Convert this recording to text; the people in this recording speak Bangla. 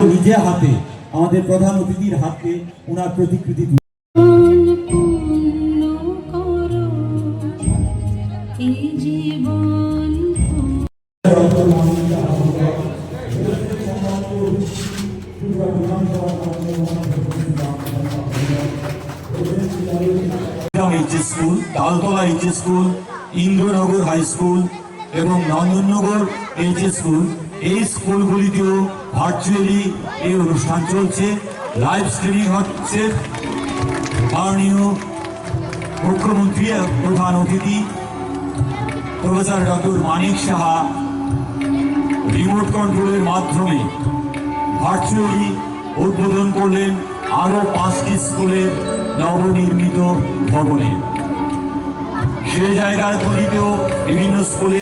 নিজে হাতে, আমাদের প্রধান অতিথির হাতে ওনার প্রতিকৃতি school Taltala H school, Indranagar high school এবং নন্দননগর এইচ স্কুল, এই স্কুলগুলিতেও ভার্চুয়ালি এই অনুষ্ঠান চলছে। লাইভ স্ট্রিমিং হচ্ছে। মাননীয় মুখ্যমন্ত্রী প্রধান অতিথি, professor doctor Manik Saha remote কন্ট্রোলের মাধ্যমে ভার্চুয়ালি উদ্বোধন করলেন আরও পাঁচটি স্কুলের নবনির্মিত ভবনে। সে জায়গাগুলিতেও বিভিন্ন স্কুলে